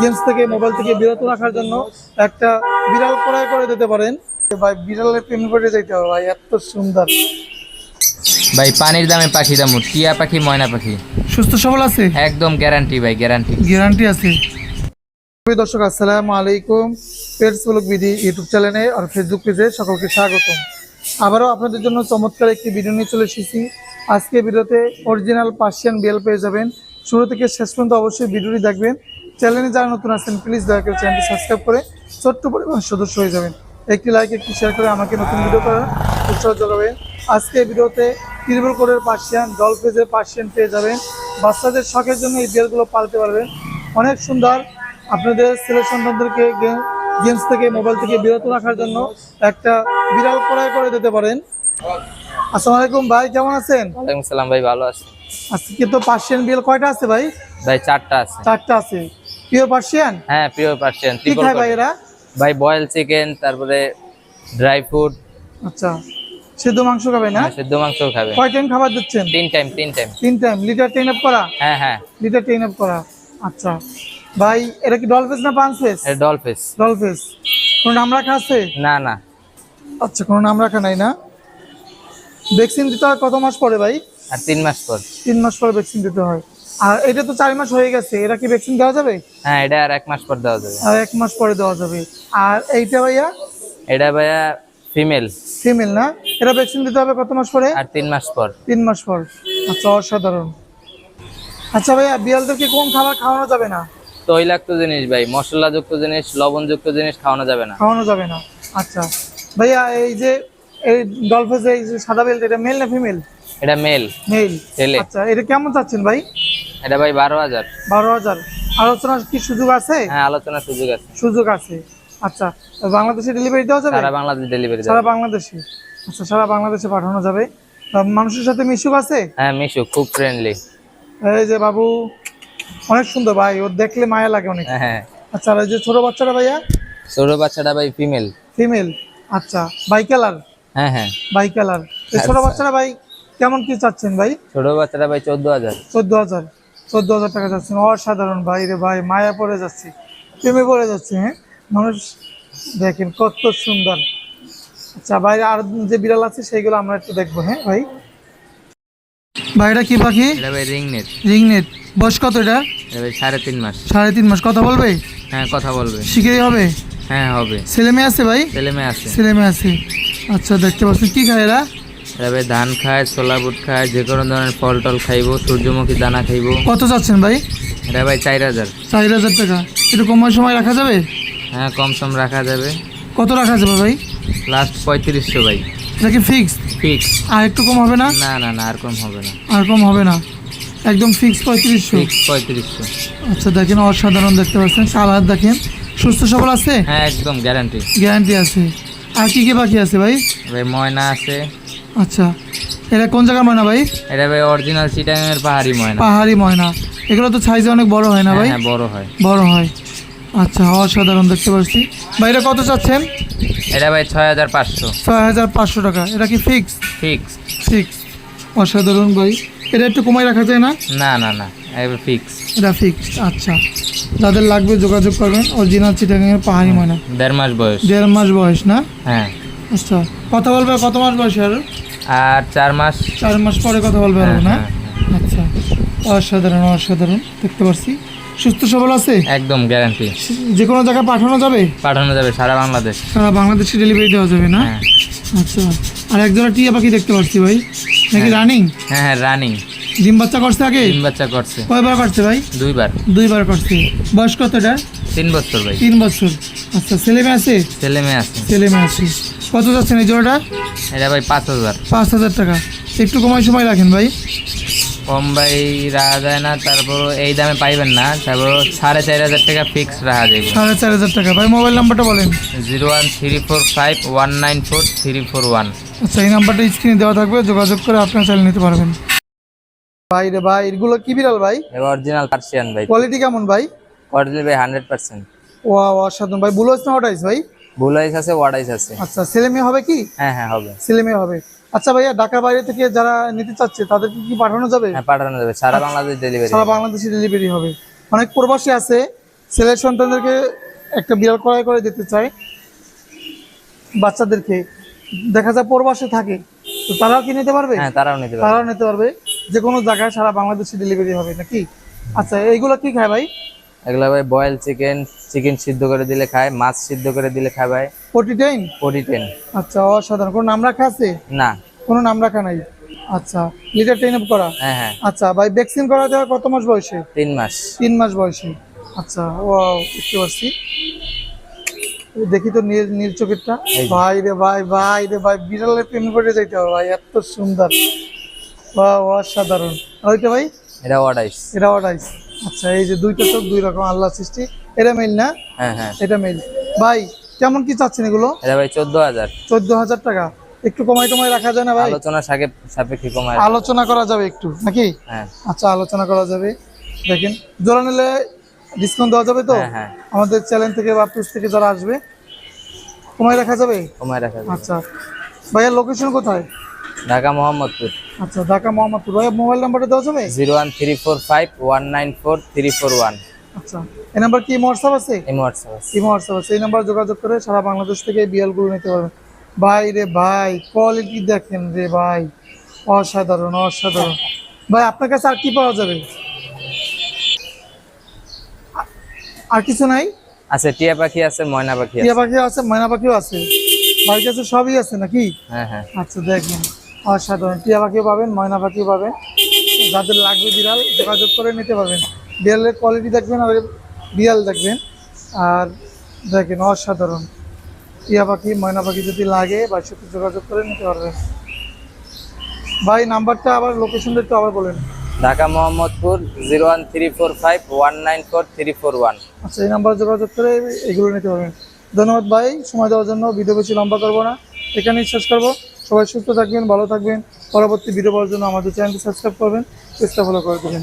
Games থেকে mobile থেকে বিরত রাখার জন্য একটা বিড়াল ক্রয় করে দিতে পারেন। ভাই বিড়ালের প্রেম করে যেতে হবে ভাই এত সুন্দর। ভাই পানির দামে পাখি দাম টিয়া পাখি ময়না পাখি। সুস্থ সবল আছে? একদম গ্যারান্টি ভাই গ্যারান্টি গ্যারান্টি আছে। প্রিয় দর্শক আসসালামু আলাইকুম। পেটস ব্লগ বিডি ইউটিউব চ্যানেলে আর ফেসবুক পেজে সকলকে স্বাগতম। আবারও আপনাদের জন্য চমৎকার একটি ভিডিও নিয়ে চলে এসেছি। আজকে ভিডিওতে অরিজিনাল পার্সিয়ান বিয়েল পেয়ে যাবেন। শুরু থেকে শেষ পর্যন্ত অবশ্যই ভিডিওটি দেখবেন। চ্যানেলে যারা নতুন আছেন প্লিজ দয়া করে চ্যানেলটি সাবস্ক্রাইব করে ছোট্ট পরিমাণ সদস্য হয়ে যাবেন। একটি লাইক একটি শেয়ার করে আমাকে নতুন ভিডিও করার উৎসাহ যোগাবেন। আজকে ভিডিওতে ত্রিবল কোডের পার্সিয়ান, জল পেজের পার্সিয়ান পেয়ে যাবেন। বাচ্চাদের শখের জন্য এই বিয়ারগুলো পালতে পারবেন। অনেক সুন্দর আপনাদের ছেলে সন্তানদেরকে গেমস থেকে মোবাইল থেকে বিরত রাখার জন্য একটা বিড়াল ক্রয় করে দিতে পারেন। আসসালামু আলাইকুম ভাই কেমন আছেন? ওয়ালাইকুম সালাম ভাই ভালো আছে। আজকে তো পার্সিয়ান বিড়াল কয়টা আছে ভাই? ভাই চারটা আছে। চারটা আছে। পিওর পার্সিয়ান হ্যাঁ পিওর পার্সিয়ান কি খায় ভাই এরা? ভাই বয়েল চিকেন তারপরে ড্রাই ফ্রুট আচ্ছা সিদ্ধ মাংস খাবে না? সেদ্ধ মাংস খাবে। কয় টাইম খাবার দিচ্ছেন? তিন টাইম তিন টাইম তিন টাইম লিটার টেন আপ করা? হ্যাঁ হ্যাঁ। লিটার টেন আপ করা। আচ্ছা ভাই এটা কি ডল ফেস না পাঁচ ফেস এটা ডল ফিস ডল ফেস কোনো নাম রাখা আছে? না না। আচ্ছা কোনো নাম রাখা নাই না? ভ্যাকসিন দিতে হয় কত মাস পরে ভাই? আর তিন মাস পর। তিন মাস পরে ভ্যাকসিন দিতে হয়। আর এটা তো চার মাস হয়ে গেছে এরা কি ভ্যাকসিন দেওয়া যাবে? হ্যাঁ এটা আর এক মাস পর দেওয়া যাবে। আর এক মাস পরে দেওয়া যাবে। আর এইটা ভাইয়া? এটা ভাইয়া ফিমেল ফিমেল না? এটা ভ্যাকসিন দিতে হবে কত মাস পরে? আর তিন মাস পর। তিন মাস পর। আচ্ছা অসাধারণ। আচ্ছা ভাইয়া বিড়ালদেরকে কোন খাবার খাওয়ানো যাবে না? তৈলাক্ত জিনিস ভাই মশলাযুক্ত জিনিস লবণযুক্ত জিনিস খাওয়ানো যাবে না। খাওয়ানো যাবে না। আচ্ছা। ভাইয়া এই যে এই ডলফেস এই যে সাদা বেল্ট এটা মেল না ফিমেল এটা মেল মেল ছেলে আচ্ছা এটা কেমন চাচ্ছেন ভাই? এটা ভাই বারো হাজার। বারো হাজার। আলোচনার কি সুযোগ আছে? হ্যাঁ আলোচনার সুযোগ আছে। সুযোগ আছে। আচ্ছা বাংলাদেশে ডেলিভারি দেওয়া যাবে? সারা বাংলাদেশ ডেলিভারি সারা বাংলাদেশে। আচ্ছা সারা বাংলাদেশে পাঠানো যাবে। মানুষের সাথে মিশুক আছে? হ্যাঁ মিশু খুব ফ্রেন্ডলি এই যে বাবু অনেক সুন্দর ভাই ওর দেখলে মায়া লাগে অনেক। হ্যাঁ আচ্ছা আর এই যে ছোট বাচ্চাটা ভাইয়া? ছোট বাচ্চাটা ভাই ফিমেল ফিমেল আচ্ছা বাই কালার হ্যাঁ হ্যাঁ। Bicolour. ছোট আচ্ছা। বাচ্চাটা ভাই কেমন কি চাচ্ছেন ভাই? ছোট বাচ্চাটা ভাই চোদ্দ হাজার। চোদ্দ হাজার। চোদ্দ হাজার টাকা যাচ্ছেন অসাধারণ ভাই রে ভাই মায়া পড়ে যাচ্ছে। প্রেমে পড়ে যাচ্ছে হ্যাঁ? মানুষ দেখেন কত সুন্দর। আচ্ছা বাইরে আর যে বিড়াল আছে সেইগুলো আমরা একটু দেখব হ্যাঁ ভাই? ভাইটা কি পাখি? এটা ভাই রিং নেট। রিংনেট বয়স কত এটা? এটা ভাই সাড়ে তিন মাস। সাড়ে তিন মাস। কথা বলবে? হ্যাঁ কথা বলবে। শিখেই হবে? হ্যাঁ হবে। ছেলে মেয়ে আছে ভাই? ছেলে মেয়ে আছে। ছেলে মেয়ে আছে। আচ্ছা দেখতে পাচ্ছেন কি খায় এরা? ভাই ধান খায় ছোলা বুট খায় যে কোনো ধরনের ফল টল খাইবো সূর্যমুখী দানা খাইবো। কত চাচ্ছেন ভাই? এটা ভাই চার হাজার। চার হাজার টাকা। একটু কম সময় রাখা যাবে? হ্যাঁ কম সম রাখা যাবে। কত রাখা যাবে ভাই? লাস্ট পঁয়ত্রিশশো ভাই। এটা কি ফিক্স ফিক্স আর একটু কম হবে না? না না না আর কম হবে না। আর কম হবে না। একদম ফিক্স পঁয়ত্রিশশো। ফিক্স পঁয়ত্রিশশো। আচ্ছা দেখেন অসাধারণ দেখতে পাচ্ছেন। কালার দেখেন। সুস্থ সবল আছে? হ্যাঁ একদম গ্যারান্টি গ্যারান্টি আছে। আর কি কি বাকি আছে ভাই? ভাই ময়না আছে। আচ্ছা। এটা কোন জায়গার ময়না ভাই? এটা ভাই অরিজিনাল চিটাঙের পাহাড়ি ময়না। পাহাড়ি ময়না। এগুলো তো সাইজে অনেক বড় হয় না হ্যাঁ ভাই? হ্যাঁ, বড় হয়। বড় হয়। আচ্ছা অসাধারণ দেখতে পাচ্ছি। ভাই এটা কত চাচ্ছেন? এটা ভাই ছয় হাজার পাঁচশো। ছয় হাজার পাঁচশো টাকা। এটা কি ফিক্স ফিক্স ফিক্স অসাধারণ ভাই। এটা একটু কমাই রাখা যায় না? না না না একবার ফিক্স এটা ফিক্স আচ্ছা। যাদের লাগবে যোগাযোগ করবেন। অরিজিনাল চিটাগাঙের পাহাড়ি ময়না। দেড় মাস বয়স। দেড় মাস বয়স না? হ্যাঁ। আচ্ছা। কথা বলবে কত মাস বয়স আর? আর চার মাস। চার মাস পরে কথা বলবে আরও হ্যাঁ, না? হ্যাঁ, আচ্ছা। অসাধারণ অসাধারণ। দেখতে পাচ্ছি সুস্থ সবল আছে? একদম গ্যারান্টি যে কোনো জায়গায় পাঠানো যাবে? পাঠানো যাবে সারা বাংলাদেশ। সারা বাংলাদেশে ডেলিভারি দেওয়া যাবে না? হ্যাঁ। আচ্ছা। আর এক জোড়া টিয়া পাখি দেখতে পাচ্ছি ভাই। নাকি রানিং হ্যাঁ হ্যাঁ রানিং ডিম বাচ্চা করছে আগে? তিন বাচ্চা করছে। কয়বার করছে ভাই? দুইবার। দুইবার করছে। বয়স কত এটা? তিন বছর ভাই। তিন বছর। আচ্ছা ছেলে মেয়ে আছে? ছেলে মেয়ে আছে। ছেলে মেয়ে আছে। কত যাচ্ছেন এই জোড়াটা? এটা ভাই পাঁচ হাজার। পাঁচ হাজার টাকা। একটু কমাই সময় রাখেন ভাই। কম ভাই রাখা যায় না তারপর এই দামে পাইবেন না। তারপর সাড়ে চার হাজার টাকা ফিক্স রাখা যাবে। সাড়ে চার হাজার টাকা। ভাই মোবাইল নাম্বারটা বলেন। Zero one three four five one nine four three four one. আচ্ছা এই নাম্বারটা স্ক্রিনে দেওয়া থাকবে। যোগাযোগ করে আপনার চালিয়ে নিতে পারবেন। ভাই রে ভাই এগুলো কি বিড়াল ভাই? অরিজিনাল পার্সিয়ান ভাই। কোয়ালিটি কেমন ভাই? অরিজিনাল ভাই হান্ড্রেড পার্সেন্ট ও অসাধারণ ভাই। বুলো না ওটাইস ভাই? বুল আইস আছে ওয়ার্ড আইস আছে। আচ্ছা ছেলে মেয়ে হবে কি? হ্যাঁ হ্যাঁ হবে। ছেলে মেয়ে হবে। আচ্ছা ভাইয়া ঢাকার বাইরে থেকে যারা নিতে চাচ্ছে তাদেরকে কি পাঠানো যাবে? হ্যাঁ পাঠানো যাবে। সারা বাংলাদেশ ডেলিভারি সারা বাংলাদেশে ডেলিভারি হবে। অনেক প্রবাসী আছে ছেলের সন্তানদেরকে একটা বিড়াল ক্রয় করে দিতে চায় বাচ্চাদেরকে। দেখা যায় প্রবাসে থাকে। তো তারাও কি নিতে পারবে? হ্যাঁ তারাও নিতে পারবে। তারাও নিতে পারবে। যে কোনো জায়গায় সারা বাংলাদেশে ডেলিভারি হবে নাকি? আচ্ছা এইগুলো কি খায় ভাই? এগুলো ভাই বয়েল চিকেন চিকেন সিদ্ধ করে দিলে খায় মাছ সিদ্ধ করে দিলে খায় ভাই। ফোর্টি টাইম পটি টেন আচ্ছা অসাধারণ। কোনো নাম রাখা আছে? না। কোনো নাম রাখা নাই? আচ্ছা লিটার ট্রেন আপ করা? হ্যাঁ হ্যাঁ। আচ্ছা ভাই ভ্যাকসিন করা যাওয়া কত মাস বয়সে? তিন মাস। তিন মাস বয়সে। আচ্ছা ও বুঝতে পারছি। দেখি তো নীল নীল চোখেরটা। ভাই রে ভাই ভাই রে ভাই বিড়ালের প্রেম করে যাইতে হবে ভাই এত সুন্দর। অসাধারণ। আর ওইটা ভাই? এটা অর্ডাইস আচ্ছা এই যে দুইটা চোখ দুই রকম আল্লাহ সৃষ্টি। এটা মেল না? হ্যাঁ হ্যাঁ। এটা মেল ভাই কেমন কি চাচ্ছেন এগুলো? এটা ভাই চোদ্দ হাজার। চোদ্দ হাজার টাকা। একটু কমাই টমাই রাখা যায় না ভাই? আলোচনা সাপেক্ষে কমায় আলোচনা করা যাবে একটু নাকি? হ্যাঁ। আচ্ছা আলোচনা করা যাবে। দেখেন জোড়া নিলে ডিসকাউন্ট দেওয়া যাবে তো? আমাদের চ্যানেল থেকে বা পেজ থেকে যারা আসবে কমাই রাখা যাবে? কমায় রাখা যাবে। আচ্ছা। ভাইয়ার লোকেশন কোথায়? ঢাকা মোহাম্মদপুর। আচ্ছা ঢাকা মোহাম্মদপুর। ভাইয়া মোবাইল নাম্বারটা দেওয়া যাবে? Zero one three four five one nine four three four one. আচ্ছা এই নাম্বার কি হোয়াটসঅ্যাপ আছে? এই হোয়াটসঅ্যাপ আছে। কি হোয়াটসঅ্যাপ আছে। এই নাম্বার যোগাযোগ করে সারা বাংলাদেশ থেকে বিয়ালগুলো নিতে পারবেন। ভাই রে ভাই কোয়ালিটি দেখেন রে ভাই। অসাধারণ অসাধারণ। ভাই আপনার কাছে আর কি পাওয়া যাবে? আর কিছু নাই? আছে টিয়া পাখি আছে ময়না পাখি আছে। টিয়া পাখি আছে ময়না পাখিও আছে। বাড়ির কাছে সবই আছে নাকি? হ্যাঁ হ্যাঁ। আচ্ছা দেখেন। অসাধারণ। টিয়া পাখিও পাবেন ময়না পাখিও পাবেন। যাদের লাগবে বিড়াল যোগাযোগ করে নিতে পারবেন। বিড়ালের কোয়ালিটি দেখবেন আর বিড়াল দেখবেন। আর দেখেন অসাধারণ। টিয়া পাখি ময়না পাখি যদি লাগে বাড়ির সাথে যোগাযোগ করে নিতে পারবেন। ভাই নাম্বারটা আবার লোকেশনটা একটু আবার বলেন। Dhaka Mohammadpur zero one three four five one nine four three four one আচ্ছা এই নাম্বারে যোগাযোগ করে এগুলো নিতে পারবেন। ধন্যবাদ ভাই সময় দেওয়ার জন্য। ভিডিও বেশি লম্বা করব না। এখানেই শেষ করব। সবাই সুস্থ থাকবেন, ভালো থাকবেন। পরবর্তী ভিডিও পাওয়ার জন্য আমাদের চ্যানেলটি সাবস্ক্রাইব করবেন, চেষ্টা ফলো করে দেবেন